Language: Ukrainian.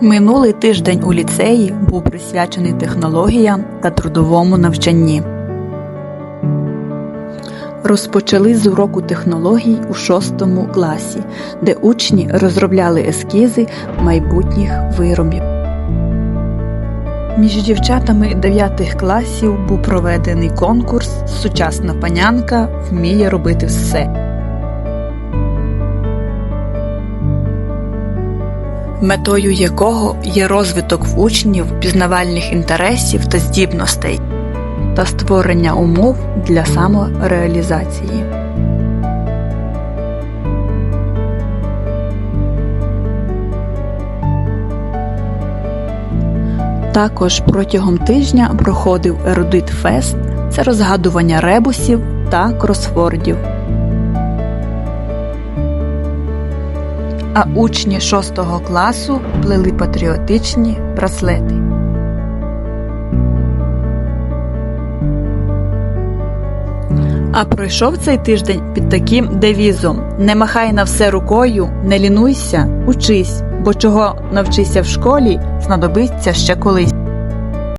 Минулий тиждень у ліцеї був присвячений технологіям та трудовому навчанні. Розпочали з уроку технологій у шостому класі, де учні розробляли ескізи майбутніх виробів. Між дівчатами 9 класів був проведений конкурс Сучасна панянка вміє робити все. Метою якого є розвиток в учнів пізнавальних інтересів та здібностей та створення умов для самореалізації. Також протягом тижня проходив ерудит фест це розгадування ребусів та кросвордів. А учні 6 класу плели патріотичні браслети. А пройшов цей тиждень під таким девізом: не махай на все рукою, не лінуйся, учись, бо чого навчися в школі, знадобиться ще колись.